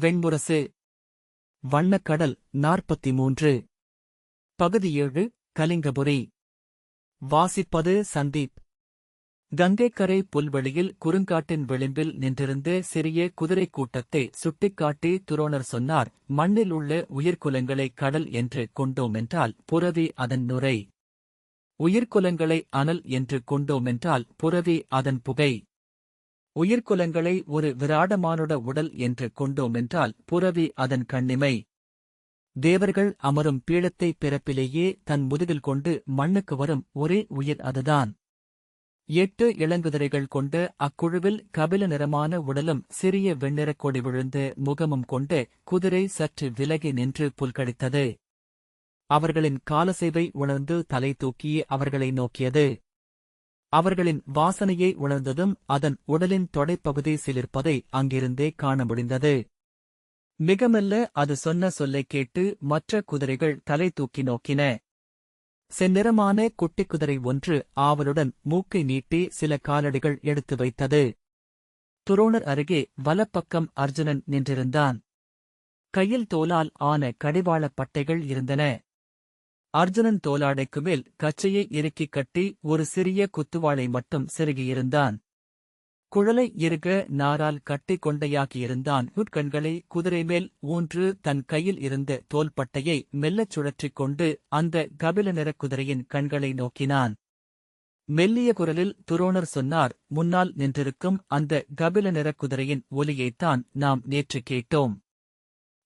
வெண்முரசு வண்ணக்கடல் நாற்பத்தி மூன்று பகுதி ஏழு கலிங்கபுரி. வாசிப்பது சந்தீப். கங்கைக்கரை புல்வெளியில் குறுங்காட்டின் விளிம்பில் நின்றிருந்த சிறிய குதிரைக் கூட்டத்தை சுட்டிக்காட்டி துரோணர் சொன்னார் மண்ணில் உள்ள உயிர்க்குலங்களை கடல் என்று கொண்டோமென்றால் புரவி அதன் நுரை. உயிர்க்குலங்களை அனல் என்று கொண்டோமென்றால் புரவி அதன் புகை. உயிர்க்குலங்களை ஒரு விராடமானுட உடல் என்று கொண்டோமென்றால் புறவி அதன் கண்ணிமை. தேவர்கள் அமரும் பீடத்தை பிறப்பிலேயே தன் முதுகில் கொண்டு மண்ணுக்கு வரும் ஒரே உயிர் அதுதான். எட்டு இளங்குதிரைகள் கொண்டு அக்குழுவில் கபில நிறமான உடலும் சிறிய வெண்ணிறக் கொடி விழுந்த முகமும் கொண்டு குதிரை சற்று விலகி நின்று புல்கடித்தது. அவர்களின் காலசேவை உணர்ந்து தலை தூக்கி அவர்களை நோக்கியது. அவர்களின் வாசனையை உணர்ந்ததும் அதன் உடலின் தொடைப்பகுதி சிலிர்ப்பதை அங்கிருந்தே காண முடிந்தது. மிக மெல்ல அது சொன்ன சொல்லைக் கேட்டு மற்ற குதிரைகள் தலை தூக்கி நோக்கின. செந்நிறமான குட்டிக் குதிரை ஒன்று ஆவலுடன் மூக்கை நீட்டி சில காலடிகள் எடுத்து வைத்தது. துரோணர் அருகே வலப்பக்கம் அர்ஜுனன் நின்றிருந்தான். கையில் தோலால் ஆன கடிவாளப் பட்டைகள் இருந்தன. அர்ஜுனன் தோலாடைக்கு மேல் கச்சையை இறுக்கிக் கட்டி ஒரு சிறிய குத்துவாளை மட்டும் செருகியிருந்தான். குழலை இறுக நாரால் கட்டி கொண்டையாக்கியிருந்தான். உட்கண்களை குதிரை மேல் ஊன்று தன் கையில் இருந்த தோல்பட்டையை மெல்லச் சுழற்றிக் கொண்டு அந்த கபில நிறக் குதிரையின் கண்களை நோக்கினான். மெல்லிய குரலில் துரோணர் சொன்னார் முன்னால் நின்றிருக்கும் அந்த கபில நிறக் குதிரையின் ஒலியைத்தான் நாம் நேற்று கேட்டோம்.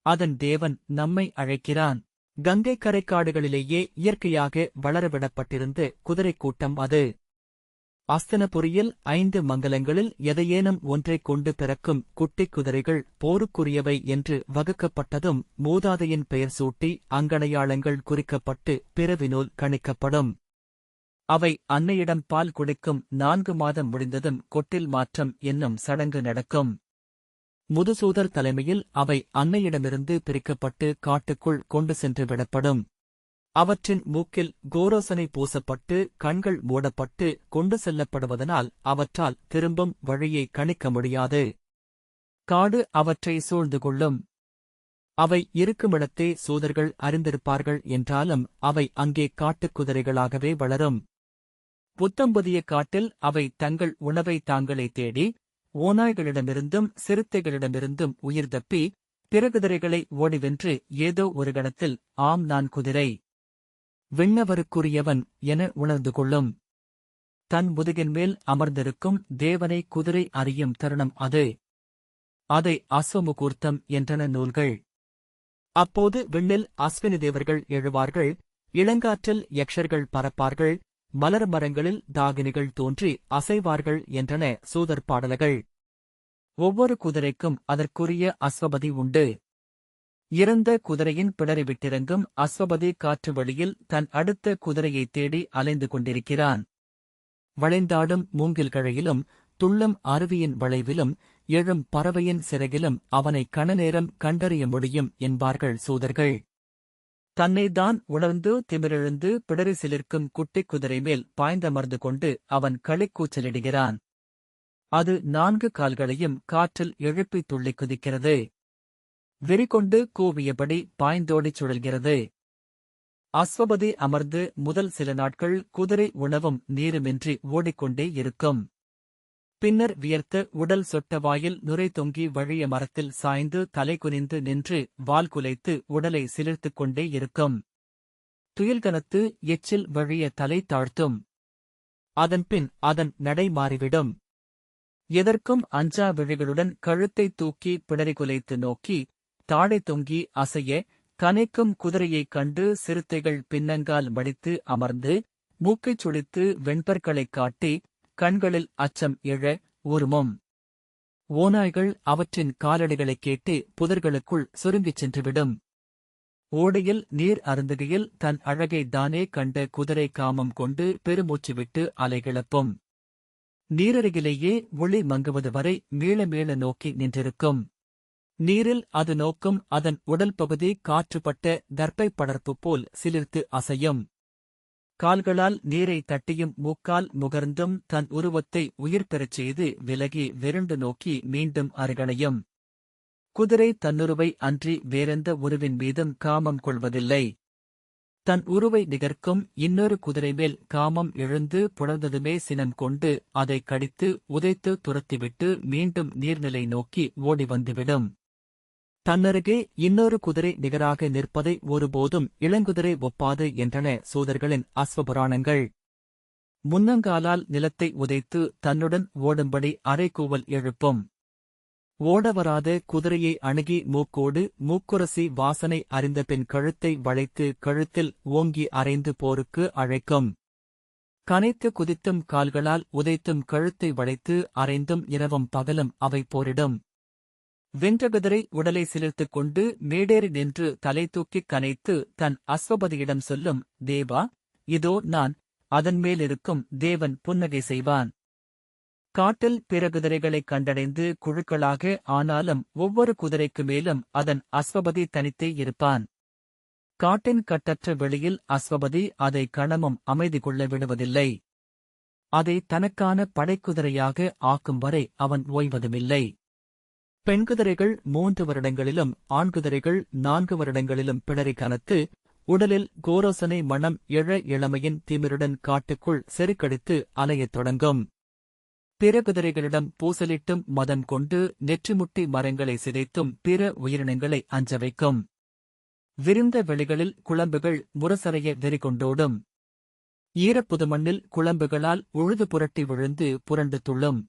அதன் தேவன் நம்மை அழைக்கிறான். கங்கை கரைக்காடுகளிலேயே இயற்கையாக வளரவிடப்பட்டிருந்த குதிரைக் கூட்டம் அது. அஸ்தனபுரியில் ஐந்து மங்கலங்களில் எதையேனும் ஒன்றைக் கொண்டு பிறக்கும் குட்டிக் குதிரைகள் போருக்குரியவை என்று வகுக்கப்பட்டதும் மூதாதையின் பெயர் சூட்டி அங்கடையாளங்கள் குறிக்கப்பட்டு பிறவினூல் கணிக்கப்படும். அவை அன்னையிடம் பால் குடிக்கும் நான்கு மாதம் முடிந்ததும் கொட்டில் மாற்றம் என்னும் சடங்கு நடக்கும். முதுசூதர் தலைமையில் அவை அன்னையிடமிருந்து பிரிக்கப்பட்டு காட்டுக்குள் கொண்டு சென்று விடப்படும். அவற்றின் மூக்கில் கோரோசனை பூசப்பட்டு கண்கள் மூடப்பட்டு கொண்டு செல்லப்படுவதனால் அவற்றால் திரும்பும் வழியை கணிக்க முடியாது. காடு அவற்றை சூழ்ந்து கொள்ளும். அவை இருக்குமிடத்தே சூதர்கள் அறிந்திருப்பார்கள் என்றாலும் அவை அங்கே காட்டுக் குதிரைகளாகவே வளரும். புத்தம்புதிய காட்டில் அவை தங்கள் உணவை தாங்களே தேடி ஓநாய்களிடமிருந்தும் சிறுத்தைகளிடமிருந்தும் உயிர் தப்பி பிறகுதிரைகளை ஓடிவென்று ஏதோ ஒரு கணத்தில் ஆம் நான் குதிரை. விண்ணவருக்குரியவன் என உணர்ந்து கொள்ளும். தன் முதுகின் மேல் அமர்ந்திருக்கும் தேவனை குதிரை அறியும் தருணம் அது. அதை அஸ்வமுகூர்த்தம் என்றன நூல்கள். அப்போது விண்ணில் அஸ்வினி தேவர்கள் எழுவார்கள் இளங்காற்றில் யக்ஷர்கள் பறப்பார்கள் மலர் மரங்களில் தாகினிகள் தோன்றி அசைவார்கள் என்றன சூதர் பாடல்கள். ஒவ்வொரு குதிரைக்கும் அதற்குரிய அஸ்வபதி உண்டு. இறந்த குதிரையின் பிடரி விட்டிறங்கும் அஸ்வபதி காற்று வழியில் தன் அடுத்த குதிரையைத் தேடி அலைந்து கொண்டிருக்கிறான். வளைந்தாடும் மூங்கில் கழையிலும் துள்ளும் அருவியின் வளைவிலும் எழும் பறவையின் சிறகிலும் அவனை கணநேரம் கண்டறிய முடியும் என்பார்கள் சூதர்கள். தன்னைதான் உணர்ந்து திமிரெழுந்து பிடரி சிலிர்க்கும் குட்டிக் குதிரை மேல் பாய்ந்தமர்ந்து கொண்டு அவன் களிக்கூச்சலிடுகிறான் அது நான்கு கால்களையும் காற்றில் எழுப்பித் துள்ளிக் குதிக்கிறது. வெறிகொண்டு கூவியபடி பாய்ந்தோடிச் சுழல்கிறது. அஸ்வபதி அமர்ந்து முதல் சில நாட்கள் குதிரை உணவும் நீருமின்றி ஓடிக்கொண்டே இருக்கும். பின்னர் வியர்த்த உடல் சொட்ட வாயில் நுரை தொங்கி வழிய மரத்தில் சாய்ந்து தலை குனிந்து நின்று வால் குலைத்து உடலை சிலிர்த்துக் கொண்டே இருக்கும். துயில்கனத்து எச்சில் வழிய தலை தாழ்த்தும். அதன்பின் அதன் நடை மாறிவிடும். எதற்கும் அஞ்சா விழிகளுடன் கழுத்தை தூக்கி பிடரி குலைத்து நோக்கி தாழை தொங்கி அசைய கனைக்கும் குதிரையைக் கண்டு சிறுத்தைகள் பின்னங்கால் மடித்து அமர்ந்து மூக்கைச் சுழித்து வெண்பற்களைக் காட்டி கண்களில் அச்சம் எழ உருமும் ஓநாய்கள் அவற்றின் காலடிகளைக் கேட்டு புதர்களுக்குள் சுருங்கிச் சென்றுவிடும். ஓடையில் நீர் அருந்துகையில் தன் அழகை தானே கண்ட குதிரை காமம் கொண்டு பெருமூச்சு விட்டு அலைகிளப்பும் நீரருகிலேயே ஒளி மங்குவது வரை மீள மீள நோக்கி நின்றிருக்கும். நீரில் அது நோக்கும் அதன் உடல் பகுதி காற்றுப்பட்ட தர்ப்பை படர்ப்பு போல் சிலிர்த்து அசையும். கால்களால் நீரை தட்டியும் மூக்கால் முகர்ந்தும் தன் உருவத்தை உயிர் பெறச் செய்து விலகி வெருண்டு நோக்கி மீண்டும் அருகணையும். குதிரை தன்னுருவை அன்றி வேறெந்த உருவின் மீதும் காமம் கொள்வதில்லை. தன் உருவை நிகர்க்கும் இன்னொரு குதிரை மேல் காமம் எழுந்து புணர்ந்ததுமே சினம் கொண்டு அதை கடித்து உதைத்து துரத்திவிட்டு மீண்டும் நீர்நிலை நோக்கி ஓடி வந்துவிடும். தன்னருகே இன்னொரு குதிரை நிகராக நிற்பதை ஒருபோதும் இளங்குதிரை ஒப்பாது என்றன சூதர்களின் அஸ்வபுராணங்கள். முன்னங்காலால் நிலத்தை உதைத்து தன்னுடன் ஓடும்படி அரைக்கூவல் எழுப்பும். ஓடவராத குதிரையை அணுகி மூக்கோடு மூக்குரசி வாசனை அறிந்த பின் கழுத்தை வளைத்து கழுத்தில் ஓங்கி அரைந்து போருக்கு அழைக்கும். கனைத்து குதித்தும் கால்களால் உதைத்தும் கழுத்தை வளைத்து அரைந்தும் இரவும் பகலும் அவை போரிடும். வென்றகுதிரை உடலை சிலிர்த்துக் கொண்டு மேடேறி நின்று தலை தூக்கிக் கனைத்து தன் அஸ்வபதியிடம் சொல்லும் தேவா இதோ நான் அதன் மேலிருக்கும் தேவன் புன்னகை செய்வான். காட்டில் பிற குதிரைகளைக் கண்டடைந்து குழுக்களாக ஆனாலும் ஒவ்வொரு குதிரைக்கு மேலும் அதன் அஸ்வபதி தனித்தே இருப்பான். காட்டின் கட்டற்ற வெளியில் அஸ்வபதி அதை கணமும் அமைதி கொள்ள விடுவதில்லை. அதை தனக்கான படைக்குதிரையாக ஆக்கும் வரை அவன் ஓய்வதுமில்லை. பெண்குதிரைகள் மூன்று வருடங்களிலும் ஆண்குதிரைகள் நான்கு வருடங்களிலும் பிடரி கனத்து உடலில் கோரோசனை மணம் எழ இளமையின் திமிருடன் காட்டுக்குள் செருக்கடித்து அலையத் தொடங்கும். பிற குதிரைகளிடம் பூசலிட்டும் மதம் கொண்டு நெற்றிமுட்டி மரங்களை சிதைத்தும் பிற உயிரினங்களை அஞ்ச வைக்கும். விரிந்த வெளிகளில் குழம்புகள் முரசறைய வெறிகொண்டோடும் ஈரப்புது மண்ணில் குழம்புகளால் உழுது புரட்டி விழுந்து புரண்டு துள்ளும்.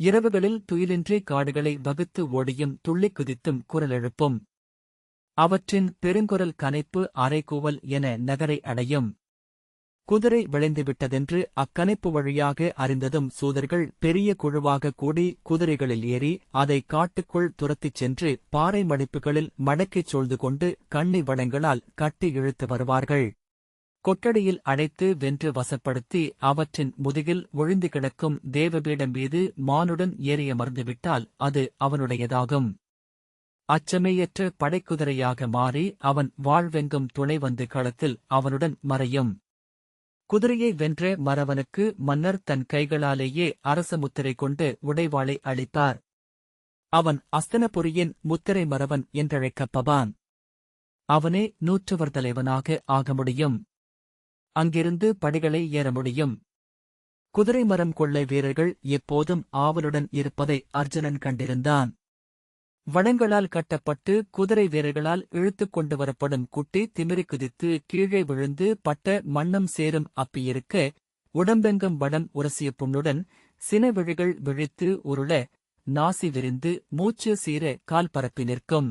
இரவுகளில் துயிலின்றி காடுகளை வகுத்து ஓடியும் துள்ளிக் குதித்தும் குரலெழுப்பும் அவற்றின் பெருங்குரல் கனைப்பு அரைக்கூவல் என நகரை அடையும். குதிரை விளைந்துவிட்டதென்று அக்கனைப்பு வழியாக அறிந்ததும் சூதர்கள் பெரிய குழுவாக கூடி குதிரைகளில் ஏறி அதை காட்டுக்குள் துரத்திச் சென்று பாறை மடிப்புகளில் மடக்கிச் சூழ்ந்து கொண்டு கண்ணி வளங்களால் கட்டி இழுத்து வருவார்கள். கொட்டடியில் அழைத்து வென்று வசப்படுத்தி அவற்றின் முதுகில் ஒழிந்து கிடக்கும் தேவபீடம் மீது மானுடன் ஏறியமர்ந்துவிட்டால் அது அவனுடையதாகும். அச்சமேயற்ற படைக்குதிரையாக மாறி அவன் வாழ்வெங்கும் துணை வந்து களத்தில் அவனுடன் மறையும். குதிரையை வென்ற மறவனுக்கு மன்னர் தன் கைகளாலேயே அரச முத்திரை கொண்டு உடைவாளை அளித்தார். அவன் அஸ்தனபுரியின் முத்திரை மறவன் என்றழைக்கப்பவான். அவனே நூற்றுவர் தலைவனாக ஆக முடியும். அங்கிருந்து படிகளை ஏற முடியும். குதிரை மரம் கொள்ளை வீரர்கள் எப்போதும் ஆவலுடன் இருப்பதை அர்ஜுனன் கண்டிருந்தான். வடங்களால் கட்டப்பட்டு குதிரை வீரர்களால் இழுத்துக் கொண்டு வரப்படும் குட்டி திமிரி குதித்து கீழே விழுந்து பட்ட மண்ணம் சேரும் அப்பியிருக்க உடம்பெங்கும் வடம் உரசிய புண்ணுடன் சினவிழிகள் விழித்து உருள நாசி விரிந்து மூச்சு சீர கால் பரப்பி நிற்கும்.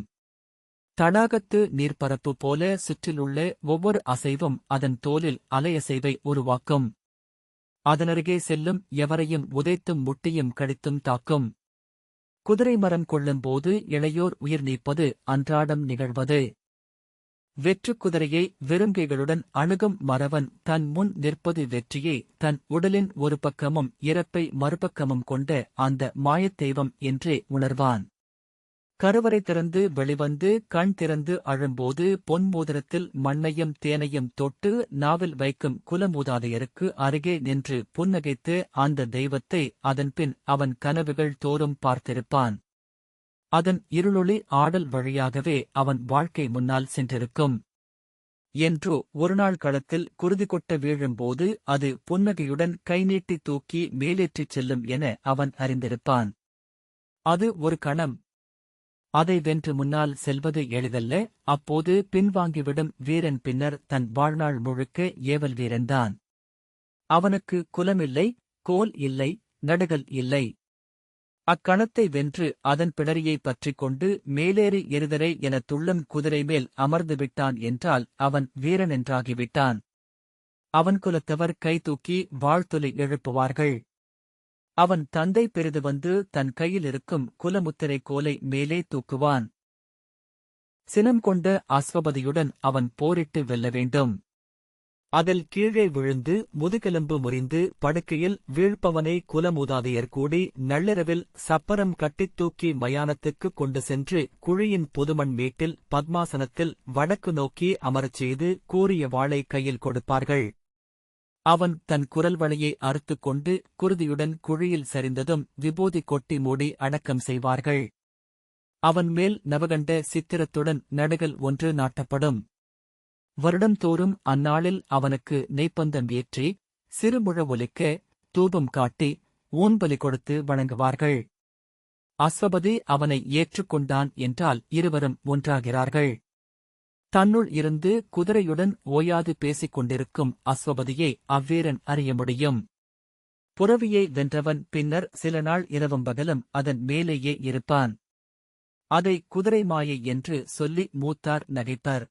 தடாகத்து நீர்ப்பரப்பு போல சுற்றிலுள்ள ஒவ்வொரு அசைவும் அதன் தோலில் அலையசைவை உருவாக்கும். அதனருகே செல்லும் எவரையும் உதைத்தும் முட்டியும் கடித்தும் தாக்கும். குதிரை மரம் கொள்ளும்போது இளையோர் உயிர் நீப்பது அன்றாடம் நிகழ்வது. வெற்றுக் குதிரையை வெறுங்கைகளுடன் அணுகும் மறவன் தன் முன் நிற்பது வெற்றியே தன் உடலின் ஒரு பக்கமும் இறப்பை மறுபக்கமும் கொண்ட அந்த மாயத் தெய்வம் என்றே உணர்வான். கருவறை திறந்து வெளிவந்து கண் திறந்து அழும்போது பொன்மோதிரத்தில் மண்ணையும் தேனையும் தொட்டு நாவில் வைக்கும் குலமூதாதையருக்கு அருகே நின்று புன்னகைத்து அந்த தெய்வத்தை அதன்பின் அவன் கனவுகள் தோறும் பார்த்திருப்பான். அதன் இருளொளி ஆடல் வழியாகவே அவன் வாழ்க்கை முன்னால் சென்றிருக்கும். என்றோ ஒருநாள் களத்தில் குருதி கொட்ட வீழும்போது அது புன்னகையுடன் கைநீட்டி தூக்கி மேலேற்றிச் செல்லும் என அவன் அறிந்திருப்பான். அது ஒரு கணம் அதை வென்று முன்னால் செல்வது எளிதல்ல. அப்போது பின்வாங்கிவிடும் வீரன் பின்னர் தன் வாழ்நாள் முழுக்க ஏவல் வீரன்தான் அவனுக்கு குலமில்லை கோல் இல்லை நடுகல் இல்லை. அக்கணத்தை வென்று அதன் பிடரியை பற்றிக் கொண்டு மேலேறி எரிதரை என துள்ளும் குதிரை மேல் அமர்ந்து விட்டான் என்றால் அவன் வீரனென்றாகிவிட்டான் அவன் குலத்தவர் கைதூக்கி வாழ்த்துலை எழுப்புவார்கள். அவன் தந்தை பெரிது வந்து தன் கையில் இருக்கும் குலமுத்திரை கோலை மேலே தூக்குவான். சினம் கொண்ட அஸ்வபதியுடன் அவன் போரிட்டு வெல்ல வேண்டும். அதில் கீழே விழுந்து முதுகெலும்பு முறிந்து படுக்கையில் வீழ்ப்பவனை குலமூதாதையர் கூடி நள்ளிரவில் சப்பரம் கட்டித் தூக்கி மயானத்துக்குக் கொண்டு சென்று குழியின் புதுமண் மேட்டில் பத்மாசனத்தில் வடக்கு நோக்கி அமரச் செய்து கூறிய வாளை கையில் கொடுப்பார்கள். அவன் தன் குரல் வளையை அறுத்துக் கொண்டு குருதியுடன் குழியில் சரிந்ததும் விபூதி கொட்டி மூடி அடக்கம் செய்வார்கள். அவன் மேல் நவகண்ட சித்திரத்துடன் நடுகள் ஒன்று நாட்டப்படும். வருடந்தோறும் அந்நாளில் அவனுக்கு நெய்ப்பந்தம் ஏற்றி சிறுமுழ ஒலிக்க தூபம் காட்டி ஊன்பலி கொடுத்து வணங்குவார்கள். அஸ்வபதி அவனை ஏற்றுக்கொண்டான் என்றால் இருவரும் ஒன்றாகிறார்கள். தன்னுள் இருந்து குதிரையுடன் ஓயாது பேசிக் கொண்டிருக்கும் அஸ்வபதியை அவ்வீரன் அறிய முடியும். புறவியை வென்றவன் பின்னர் சில நாள் இரவும் பகலும் அதன் மேலேயே இருப்பான். அதை குதிரை மாயை என்று சொல்லி மூத்தார் நகைப்பர்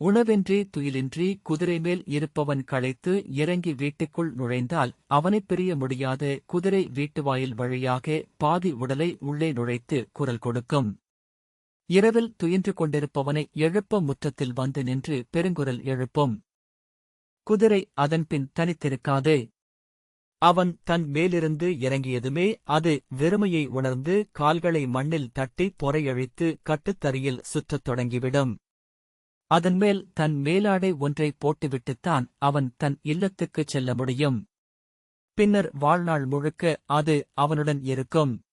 உணவின்றி துயிலின்றி குதிரை மேல் இருப்பவன் களைத்து இறங்கி வீட்டுக்குள் நுழைந்தால் அவனைப் பிரிய முடியாத குதிரை வீட்டு வாயில் வழியாக பாதி உடலை உள்ளே நுழைத்து குரல் கொடுக்கும். இரவில் துயின்று கொண்டிருப்பவனை எழுப்ப முற்றத்தில் வந்து நின்று பெருங்குரல் எழுப்பும். குதிரை அதன்பின் தனித்திருக்காது. அவன் தன் மேலிருந்து இறங்கியதுமே அது வெறுமையை உணர்ந்து கால்களை மண்ணில் தட்டி பொறையழித்து கட்டுத்தறியில் சுற்றத் தொடங்கிவிடும். அதன்மேல் தன் மேலாடை ஒன்றை போட்டுவிட்டுத்தான் அவன் தன் இல்லத்துக்குச் செல்ல முடியும். பின்னர் வாழ்நாள் முழுக்க அது அவனுடன் இருக்கும்.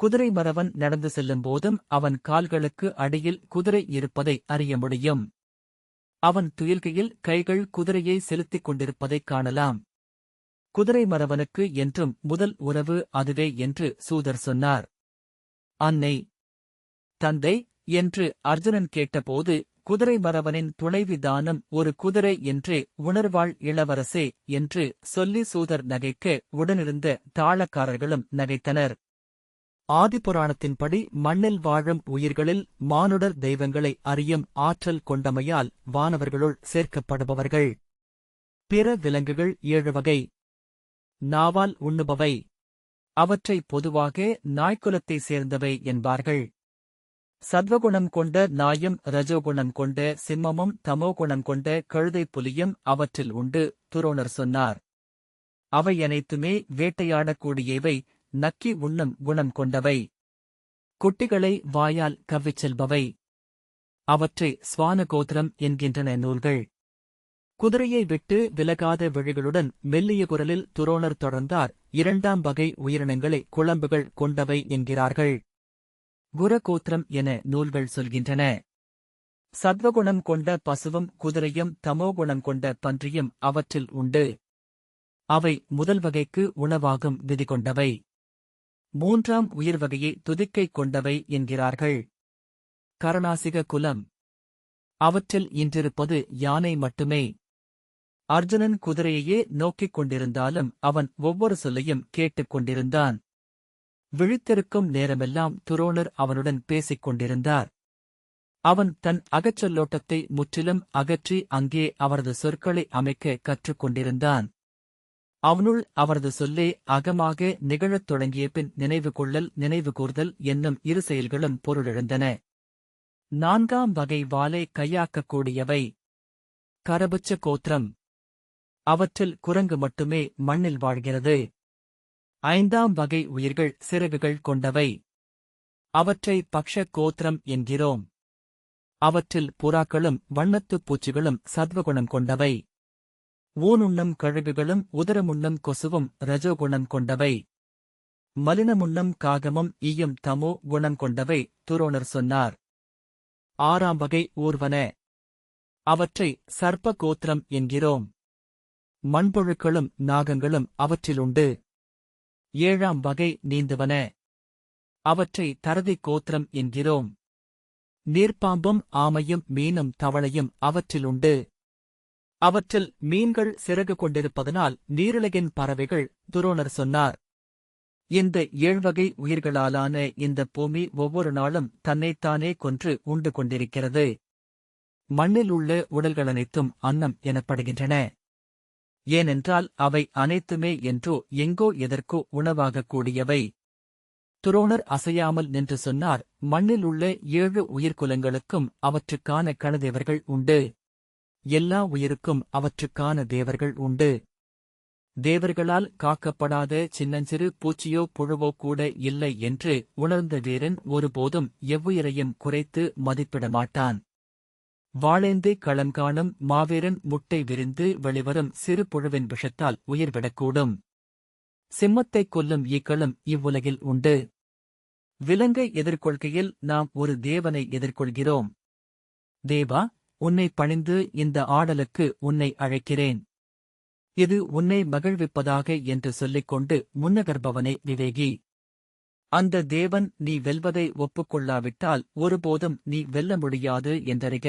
குதிரை மரவன் நடந்து செல்லும் போதும் அவன் கால்களுக்கு அடியில் குதிரை இருப்பதை அறிய முடியும். அவன் துயில்கையில் கைகள் குதிரையை செலுத்திக் கொண்டிருப்பதைக் காணலாம். குதிரை மரவனுக்கு என்றும் முதல் உறவு அதுவே என்று சூதர் சொன்னார். அன்னை தந்தை என்று அர்ஜுனன் கேட்டபோது குதிரை மரவனின் துணைவிதானம் ஒரு குதிரை என்றே உணர்வாள் இளவரசே என்று சொல்லி சூதர் நகைக்க உடனிருந்த தாளக்காரர்களும் நகைத்தனர். ஆதிபுராணத்தின்படி மண்ணில் வாழும் உயிர்களில் மானுடர் தெய்வங்களை அறியும் ஆற்றல் கொண்டமையால் வானவர்களுள் சேர்க்கப்படுபவர்கள். பிற விலங்குகள் ஏழு வகை. நாவால் உண்ணுபவை. அவற்றை பொதுவாக நாய்க்குலத்தை சேர்ந்தவை என்பார்கள். சத்வகுணம் கொண்ட நாயும் ரஜோகுணம் கொண்ட சிம்மமும் தமோகுணம் கொண்ட கழுதை புலியும் அவற்றில் உண்டு துரோணர் சொன்னார். அவை அனைத்துமே வேட்டையாடக்கூடியவை நக்கி உண்ணும் குணம் கொண்டவை. குட்டிகளை வாயால் கவ்விச் செல்பவை. அவற்றை சுவான கோத்திரம் என்கின்றன நூல்கள். குதிரையை விட்டு விலகாத விழிகளுடன் மெல்லிய குரலில் துரோணர் தொடர்ந்தார். இரண்டாம் வகை உயிரினங்களை குழம்புகள் கொண்டவை என்கிறார்கள். குரகோத்திரம் என நூல்கள் சொல்கின்றன. சத்வகுணம் கொண்ட பசுவும் குதிரையும் தமோகுணம் கொண்ட பன்றியும் அவற்றில் உண்டு. அவை முதல் வகைக்கு உணவாகும் விதி கொண்டவை. மூன்றாம் உயிர் வகையை துதிக்கை கொண்டவை என்கிறார்கள். கரணாசிக குலம். அவற்றில் இன்றிருப்பது யானை மட்டுமே. அர்ஜுனன் குதிரையையே நோக்கிக் கொண்டிருந்தாலும் அவன் ஒவ்வொரு சொல்லையும் கேட்டுக் கொண்டிருந்தான். விழித்திருக்கும் நேரமெல்லாம் துரோணர் அவனுடன் பேசிக் கொண்டிருந்தார். அவன் தன் அகச்சொல்லோட்டத்தை முற்றிலும் அகற்றி அங்கே அவரது சொற்களை அமைக்க கற்றுக் கொண்டிருந்தான். அவனுள் அவரது சொல்லே அகமாக நிகழத் தொடங்கிய பின் நினைவு கொள்ளல் நினைவு கூர்தல் என்னும் இரு செயல்களும் பொருளிழந்தன. நான்காம் வகை வாளை கையாக்கக்கூடியவை கரபுச்ச கோத்திரம். அவற்றில் குரங்கு மட்டுமே மண்ணில் வாழ்கிறது. ஐந்தாம் வகை உயிர்கள் சிறகுகள் கொண்டவை. அவற்றை பக்ஷ கோத்திரம் என்கிறோம். அவற்றில் புறாக்களும் வண்ணத்துப் பூச்சிகளும் சத்வகுணம் கொண்டவை. ஊனுண்ணம் கழுகுகளும் உதரமுண்ணும் கொசுவும் ரஜோகுணம் கொண்டவை. மலினமுண்ணும் காகமும் ஈயும் தமோ குணம் கொண்டவை துரோணர் சொன்னார். ஆறாம் வகை ஊர்வன. அவற்றை சர்ப்ப கோத்திரம் என்கிறோம். மண்புழுக்களும் நாகங்களும் அவற்றிலுண்டு. ஏழாம் வகை நீந்துவன. அவற்றை தரதி கோத்திரம் என்கிறோம். நீர்ப்பாம்பும் ஆமையும் மீனும் தவளையும் அவற்றிலுண்டு. அவற்றில் மீன்கள் சிறகு கொண்டிருப்பதனால் நீரிழகின் பறவைகள் துரோணர் சொன்னார். இந்த ஏழ்வகை உயிர்களாலான இந்த பூமி ஒவ்வொரு நாளும் தன்னைத்தானே கொன்று உண்டு கொண்டிருக்கிறது. மண்ணில் உள்ள உடல்கள் அனைத்தும் அன்னம் எனப்படுகின்றன. ஏனென்றால் அவை அனைத்துமே என்றோ எங்கோ எதற்கோ உணவாகக் கூடியவை. துரோணர் அசையாமல் நின்று சொன்னார் மண்ணில் உள்ள ஏழு உயிர்குலங்களுக்கும் அவற்றுக்கான கணதேவர்கள் உண்டு. எல்லா உயிருக்கும் அவற்றுக்கான தேவர்கள் உண்டு. தேவர்களால் காக்கப்படாத சின்னஞ்சிறு பூச்சியோ புழுவோ கூட இல்லை என்று உணர்ந்த வீரன் ஒருபோதும் எவ்வுயிரையும் குறைத்து மதிப்பிட மாட்டான் வாழேந்தை களங்காணும் மாவீரன் முட்டை விரிந்து வெளிவரும் சிறு புழுவின் விஷத்தால் உயிர்விடக்கூடும் சிம்மத்தைக் கொல்லும் ஈக்களும் இவ்வுலகில் உண்டு. விலங்கை எதிர்கொள்கையில் நாம் ஒரு தேவனை எதிர்கொள்கிறோம். தேவா உன்னை பணிந்து இந்த ஆடலுக்கு உன்னை அழைக்கிறேன். இது உன்னை மகிழ்விப்பதாக என்று சொல்லிக்கொண்டு முன்னகர்பவனே விவேகி. அந்த தேவன் நீ வெல்வதை ஒப்புக்கொள்ளாவிட்டால் ஒருபோதும் நீ வெல்ல முடியாது என்றறிக.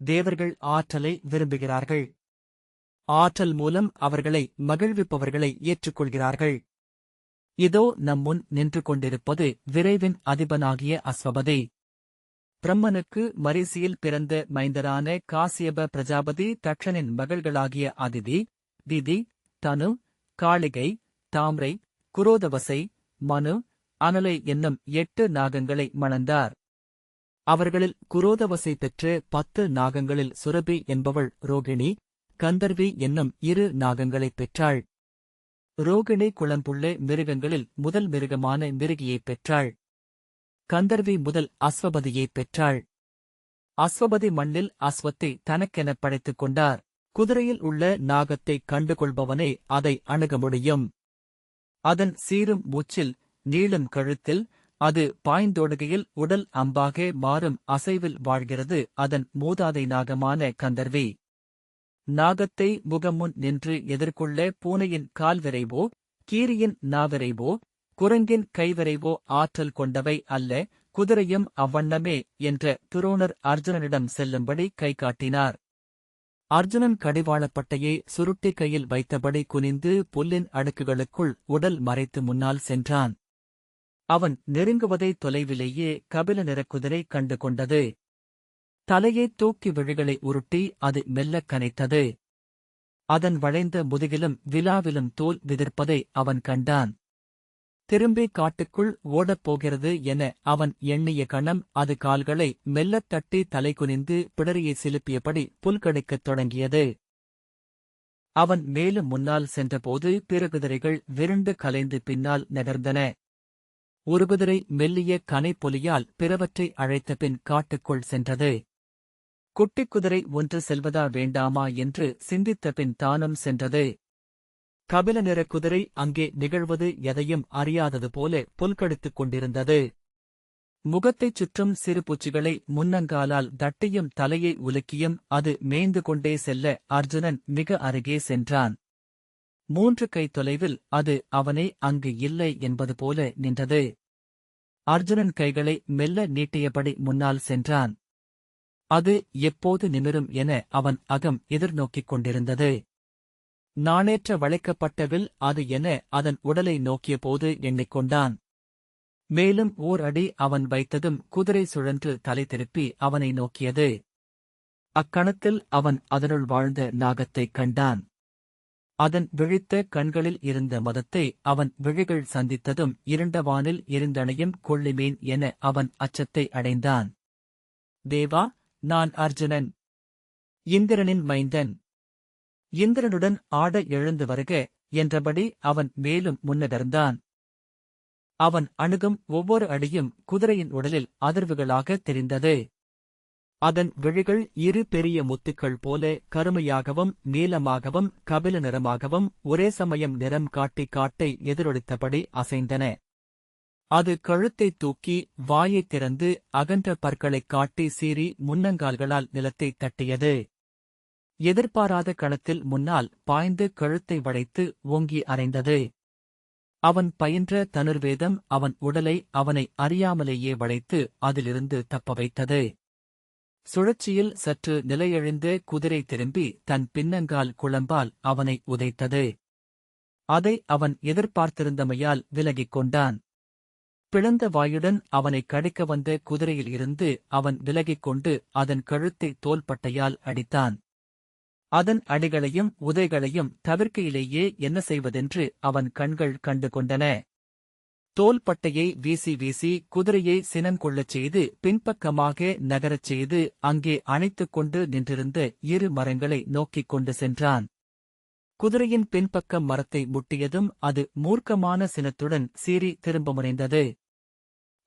தேவர்கள் ஆற்றலை விரும்புகிறார்கள். ஆற்றல் மூலம் அவர்களை மகிழ்விப்பவர்களை ஏற்றுக்கொள்கிறார்கள். இதோ நம் முன் நின்று கொண்டிருப்பது விரைவின் அதிபனாகிய அஸ்வபதி. பிரம்மனுக்கு மரிசியில் பிறந்த மைந்தரான காசியப பிரஜாபதி தட்சனின் மகள்களாகிய அதிதி திதி தனு காளிகை தாம்ரை குரோதவசை மனு அனலை என்னும் எட்டு நாகங்களை மணந்தார். அவர்களில் குரோதவசை பெற்று பத்து நாகங்களில் சுரபி என்பவள் ரோகிணி கந்தர்வி என்னும் இரு நாகங்களைப் பெற்றாள். ரோகிணி குளம்புள்ள மிருகங்களில் முதல் மிருகமான மிருகியைப் பெற்றாள். கந்தர்வி முதல் அஸ்வபதியைப் பெற்றாள். அஸ்வபதி மண்ணில் அஸ்வத்தை தனக்கெனப் படைத்துக் கொண்டார். குதிரையில் உள்ள நாகத்தைக் கண்டுகொள்பவனே அதை அணுக முடியும். அதன் சீரும் மூச்சில் நீளும் கழுத்தில் அது பாய்ந்தோடுகையில் உடல் அம்பாக மாறும் அசைவில் வாழ்கிறது அதன் மூதாதை நாகமான கந்தர்வி. நாகத்தை முகமுன் நின்று எதிர்கொள்ள பூனையின் கால்விரைவோ கீரியின் நாவிரைவோ குரங்கின் கைவிரைவோ ஆற்றல் கொண்டவை அல்ல குதிரையும் அவ்வண்ணமே என்ற துரோணர் அர்ஜுனனிடம் செல்லும்படி கை காட்டினார். அர்ஜுனன் கடிவாளப்பட்டையை சுருட்டி கையில் வைத்தபடி குனிந்து புல்லின் அடுக்குகளுக்குள் உடல் மறைத்து முன்னால் சென்றான். அவன் நெருங்குவதை தொலைவிலேயே கபில நிறக்குதிரை கண்டு கொண்டது. தலையை தூக்கி விழிகளை உருட்டி அது மெல்லக் கனைத்தது. அதன் வளைந்த முதுகிலும் விலாவிலும் தோல் விதிர்ப்பதை அவன் கண்டான். திரும்பி காட்டுக்குள் ஓடப் போகிறது என அவன் எண்ணிய கணம் அது கால்களை மெல்லத் தட்டி தலை குனிந்து பிடரியை சிலுப்பியபடி புல்கடிக்கத் தொடங்கியது. அவன் மேலும் முன்னால் சென்றபோது பிற குதிரைகள் விருண்டு கலைந்து பின்னால் நகர்ந்தன. ஒரு குதிரை மெல்லிய கனைப்பொலியால் பிறவற்றை அழைத்த பின் காட்டுக்குள் சென்றது. குட்டிக் குதிரை ஒன்று செல்வதா வேண்டாமா என்று சிந்தித்த பின் தானும் சென்றது. கபில நிற குதிரை அங்கே நிகழ்வது எதையும் அறியாதது போல புல்கடித்துக் கொண்டிருந்தது. முகத்தைச் சுற்றும் சிறு பூச்சிகளை முன்னங்காலால் தட்டியும் தலையை உலுக்கியும் அது மேய்ந்து கொண்டே செல்ல அர்ஜுனன் மிக அருகே சென்றான். மூன்று கை தொலைவில் அது அவனை அங்கு இல்லை என்பது போல நின்றது. அர்ஜுனன் கைகளை மெல்ல நீட்டியபடி முன்னால் சென்றான். அது எப்போது நிமிரும் என அவன் அகம் எதிர்நோக்கிக் கொண்டிருந்தது. நாணேற்ற வளைக்கப்பட்டவில் அது என அதன் உடலை நோக்கியபோது எண்ணிக்கொண்டான். மேலும் ஓர் அடி அவன் வைத்ததும் குதிரை சுழன்று தலை திருப்பி அவனை நோக்கியது. அக்கணத்தில் அவன் அதனுள் வாழ்ந்த நாகத்தைக் கண்டான். அதன் விழித்த கண்களில் இருந்த மதத்தை அவன் விழிகள் சந்தித்ததும் இருண்ட வானில் இருந்தணையும் கொள்ளிமீன் என அவன் அச்சத்தை அடைந்தான். தேவா நான் அர்ஜுனன். இந்திரனின் மைந்தன். இந்திரனுடன் ஆட எழுந்து வருக என்றபடி அவன் மேலும் முன்னகர்ந்தான் அவன் அணுகும் ஒவ்வொரு அடியும் குதிரையின் உடலில் அதிர்வுகளாக தெரிந்தது. அதன் விழிகள் இரு பெரிய முத்துக்கள் போல கருமையாகவும் நீலமாகவும் கபில நிறமாகவும் ஒரே சமயம் நிறம் காட்டி காட்டை எதிரொலித்தபடி அசைந்தன. அது கழுத்தைத் தூக்கி வாயைத் திறந்து அகன்ற பற்களைக் காட்டி சீறி முன்னங்கால்களால் நிலத்தைத் தட்டியது. எதிர்பாராத களத்தில் முன்னால் பாய்ந்து கழுத்தை வளைத்து ஓங்கி அறைந்தது. அவன் பயின்ற தனுர்வேதம் அவன் உடலை அவனை அறியாமலேயே வளைத்து அதிலிருந்து தப்ப வைத்தது சுழற்சியில் சற்று நிலையெழுந்த குதிரை திரும்பி தன் பின்னங்கால் குழம்பால் அவனை உதைத்தது. அதை அவன் எதிர்பார்த்திருந்தமையால் விலகிக் கொண்டான். பிளந்த வாயுடன் அவனை கடிக்க வந்த குதிரையில் இருந்து அவன் விலகிக் கொண்டு அதன் கழுத்தை தோள்பட்டையால் அடித்தான். அதன் அடிகளையும் உதைகளையும் தவிர்க்கையிலேயே என்ன செய்வதென்று அவன் கண்கள் கண்டு கொண்டன. தோல்பட்டையை வீசி வீசி குதிரையை சினங்கொள்ளச் செய்து பின்பக்கமாக நகரச் செய்து அங்கே அணைத்துக் கொண்டு நின்றிருந்த இரு மரங்களை நோக்கிக் கொண்டு சென்றான். குதிரையின் பின்பக்கம் மரத்தை முட்டியதும் அது மூர்க்கமான சினத்துடன் சீறி திரும்ப முனைந்தது.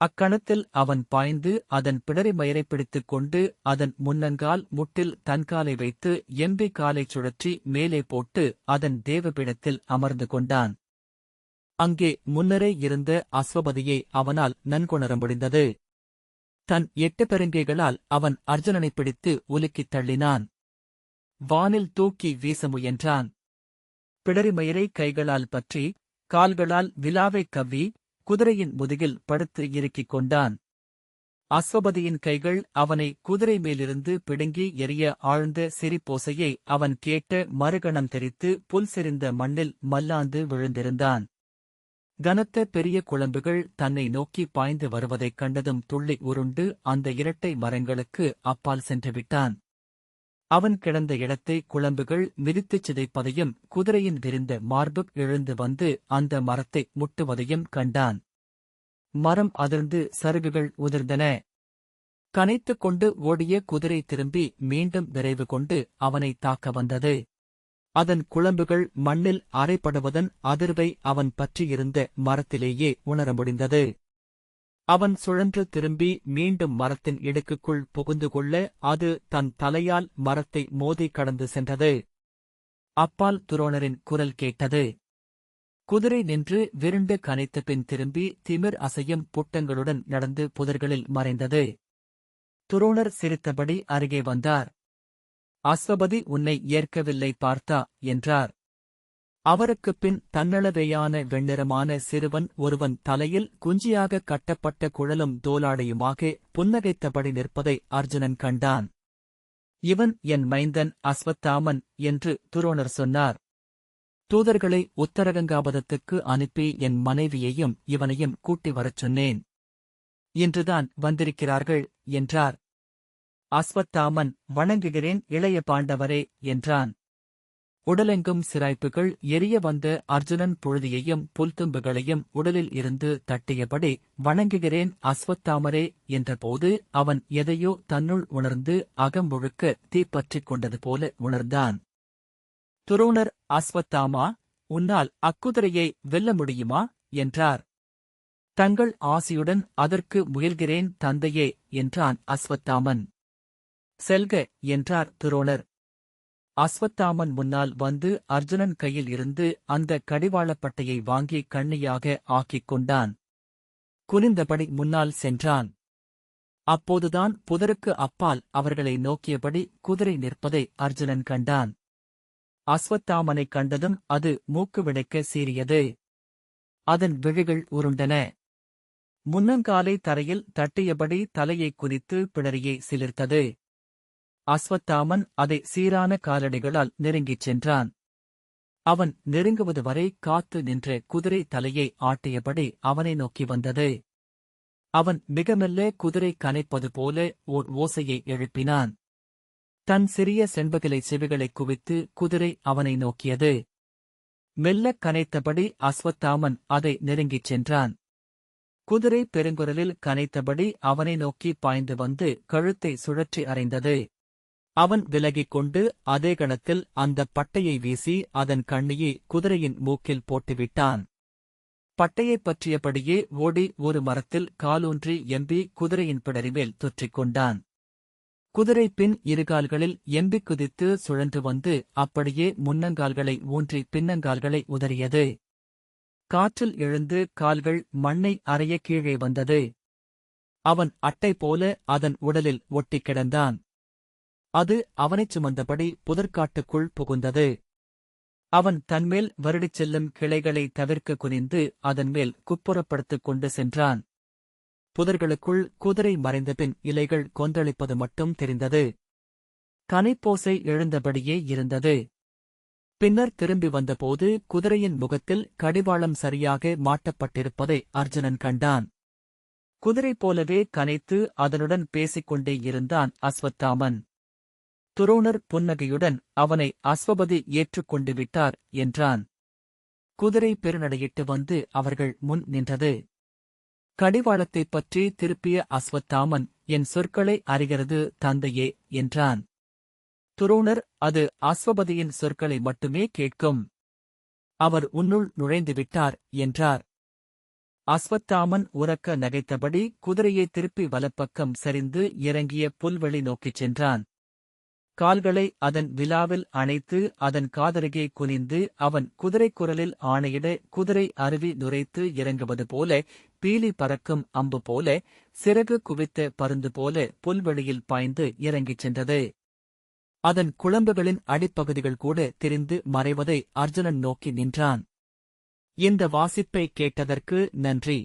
அக்கணத்தில் அவன் பாய்ந்து அதன் பிடரி மயிரை பிடித்துக் கொண்டு அதன் முன்னங்கால் முட்டில் தன்காலை வைத்து எம்பி காலைச் சுழற்றி மேலே போட்டு அதன் தேவபீடத்தில் அமர்ந்து கொண்டான். அங்கே முன்னரே இருந்த அஸ்வபதியை அவனால் நன்குணர முடிந்தது. தன் எட்டு பெருங்கைகளால் அவன் அர்ஜுனனை பிடித்து உலுக்கித் தள்ளினான். வானில் தூக்கி வீச முயன்றான். பிடரிமயிரை கைகளால் பற்றி கால்களால் விலாவைக் கவ்வி குதிரையின் முதுகில் படுத்து இறுக்கிக் கொண்டான். அஸ்வபதியின் கைகள் அவனை குதிரை மேலிருந்து பிடுங்கி எரிய ஆழ்ந்த சிரிப்போசையை அவன் கேட்ட மறுகணம் தெரித்து புல் செறிந்த மண்ணில் மல்லாந்து விழுந்திருந்தான். கனத்த பெரிய குழம்புகள் தன்னை நோக்கி பாய்ந்து வருவதைக் கண்டதும் துள்ளி உருண்டு அந்த இரட்டை மரங்களுக்கு அப்பால் சென்று விட்டான் அவன் கிடந்த இடத்தை குழம்புகள் மிதித்துச் சிதைப்பதையும் குதிரையின் விரிந்த மார்பு எழுந்து வந்து அந்த மரத்தை முட்டுவதையும் கண்டான். மரம் அதிர்ந்து சருகுகள் உதிர்ந்தன. கனைத்துக் கொண்டு ஓடிய குதிரை திரும்பி மீண்டும் விரைவு கொண்டு அவனை தாக்க வந்தது. அதன் குழம்புகள் மண்ணில் அரைப்படுவதன் அதிர்வை அவன் பற்றியிருந்த மரத்திலேயே உணர முடிந்தது. அவன் சுழன்று திரும்பி மீண்டும் மரத்தின் இடுக்குக்குள் புகுந்து கொள்ள அது தன் தலையால் மரத்தை மோதி கடந்து சென்றது. அப்பால் துரோணரின் குரல் கேட்டது. குதிரை நின்று விருண்டு கனைத்த பின் திரும்பி திமிர் அசையும் புட்டங்களுடன் நடந்து புதர்களில் மறைந்தது. துரோணர் சிரித்தபடி அருகே வந்தார். அஸ்வபதி உன்னை ஏற்கவில்லை பார்த்தா என்றார். அவருக்குப் பின் தன்னளவேயான வெண்ணிறமான சிறுவன் ஒருவன் தலையில் குஞ்சியாக கட்டப்பட்ட குழலும் தோலாடையுமாக புன்னகைத்தபடி நிற்பதை அர்ஜுனன் கண்டான். இவன் என் மைந்தன் அஸ்வத்தாமன் என்று துரோணர் சொன்னார். தூதர்களை உத்தரகங்காபதத்துக்கு அனுப்பி என் மனைவியையும் இவனையும் கூட்டி வரச் சொன்னேன். இன்றுதான் வந்திருக்கிறார்கள் என்றார். அஸ்வத்தாமன் வணங்குகிறேன் இளைய பாண்டவரே என்றான். உடலெங்கும் சிராய்ப்புகள் எரிய வந்த அர்ஜுனன் புழுதியையும் புல்தும்புகளையும் உடலில் இருந்து தட்டியபடி வணங்குகிறேன் அஸ்வத்தாமரே என்றபோது அவன் எதையோ தன்னுள் உணர்ந்து அகம்பொழுக்க தீப்பற்றிக் கொண்டது போல உணர்ந்தான். துரோணர் அஸ்வத்தாமா உன்னால் அக்குதிரையை வெல்ல முடியுமா? என்றார். தங்கள் ஆசியுடன் அதற்கு முயல்கிறேன் தந்தையே என்றான் அஸ்வத்தாமன். செல்க என்றார் துரோணர். அஸ்வத்தாமன் முன்னால் வந்து அர்ஜுனன் கையில் இருந்து அந்த கடிவாளப்பட்டையை வாங்கி கண்ணியாக ஆக்கிக் கொண்டான். குனிந்தபடி முன்னால் சென்றான். அப்போதுதான் புதருக்கு அப்பால் அவர்களை நோக்கியபடி குதிரை நிற்பதை அர்ஜுனன் கண்டான். அஸ்வத்தாமனைக் கண்டதும் அது மூக்கு விடைக்க சீறியது. அதன் விழிகள் உருண்டன. முன்னங்காலை தரையில் தட்டியபடி தலையைக் குதித்து பிடரியை சிலிர்த்தது. அஸ்வத்தாமன் அதை சீரான காலடிகளால் நெருங்கிச் சென்றான். அவன் நெருங்குவது வரை காத்து நின்ற குதிரை தலையை ஆட்டியபடி அவனை நோக்கி வந்தது. அவன் மிக மெல்ல குதிரை கனைப்பது போல ஓர் ஓசையை எழுப்பினான். தன் சிறிய செண்பகிலை செவிகளைக் குவித்து குதிரை அவனை நோக்கியது. மெல்லக் கனைத்தபடி அஸ்வத்தாமன் அதை நெருங்கிச் சென்றான். குதிரை பெருங்குரலில் கனைத்தபடி அவனை நோக்கி பாய்ந்து வந்து கழுத்தை சுழற்றி அறைந்தது. அவன் விலகிக் கொண்டு அதே கணத்தில் அந்தப் பட்டையை வீசி அதன் கண்ணியை குதிரையின் மூக்கில் போட்டுவிட்டான். பட்டையைப் பற்றியபடியே ஓடி ஒரு மரத்தில் காலூன்றி எம்பி குதிரையின் பிடரிமேல் தொற்றிக் கொண்டான் குதிரை பின் இருகால்களில் எம்பிக் குதித்து சுழன்று வந்து அப்படியே முன்னங்கால்களை ஊன்றி பின்னங்கால்களை உதறியது. காற்றில் எழுந்து கால்கள் மண்ணை அறைய கீழே வந்தது. அவன் அட்டை போல அதன் உடலில் ஒட்டிக் கிடந்தான். அது அவனைச் சுமந்தபடி புதற்காட்டுக்குள் புகுந்தது. அவன் தன்மேல் வருடிச் செல்லும் கிளைகளை தவிர்க்க குனிந்து அதன்மேல் குப்புறப்படுத்திக் கொண்டு சென்றான். புதர்களுக்குள் குதிரை மறைந்தபின் இலைகள் கொந்தளிப்பது மட்டும் தெரிந்தது. கனைப்போசை எழுந்தபடியே இருந்தது. பின்னர் திரும்பி வந்தபோது குதிரையின் முகத்தில் கடிவாளம் சரியாக மாட்டப்பட்டிருப்பதை அர்ஜுனன் கண்டான். குதிரை போலவே கனைத்து அதனுடன் பேசிக்கொண்டே இருந்தான் அஸ்வத்தாமன். துரோணர் புன்னகையுடன் அவனை அஸ்வபதி ஏற்றுக்கொண்டு விட்டார் என்றான். குதிரை பெருநடையிட்டு வந்து அவர்கள் முன் நின்றது. கடிவாளத்தைப் பற்றி திருப்பிய அஸ்வத்தாமன் என் சொற்களை அறிகிறது தந்தையே என்றான். துரோணர் அது அஸ்வபதியின் சொற்களை மட்டுமே கேட்கும். அவர் உன்னுள் நுழைந்து விட்டார் என்றார். அஸ்வத்தாமன் உறக்க நகைத்தபடி குதிரையை திருப்பி வலப்பக்கம் சரிந்து இறங்கிய புல்வெளி நோக்கிச் சென்றான். கால்களை அதன் விலாவில் அணைத்து அதன் காதருகே குனிந்து அவன் குதிரை குரலில் ஆணையிட குதிரை அருவி நுரைத்து இறங்குவது போல பீலி பறக்கும் அம்பு போல சிறகு குவித்த பருந்து போல புல்வெளியில் பாய்ந்து இறங்கிச் சென்றது. அதன் குழம்புகளின் அடிப்பகுதிகள் கூட தெரிந்து மறைவதை அர்ஜுனன் நோக்கி நின்றான். இந்த வாசிப்பை கேட்டதற்கு நன்றி.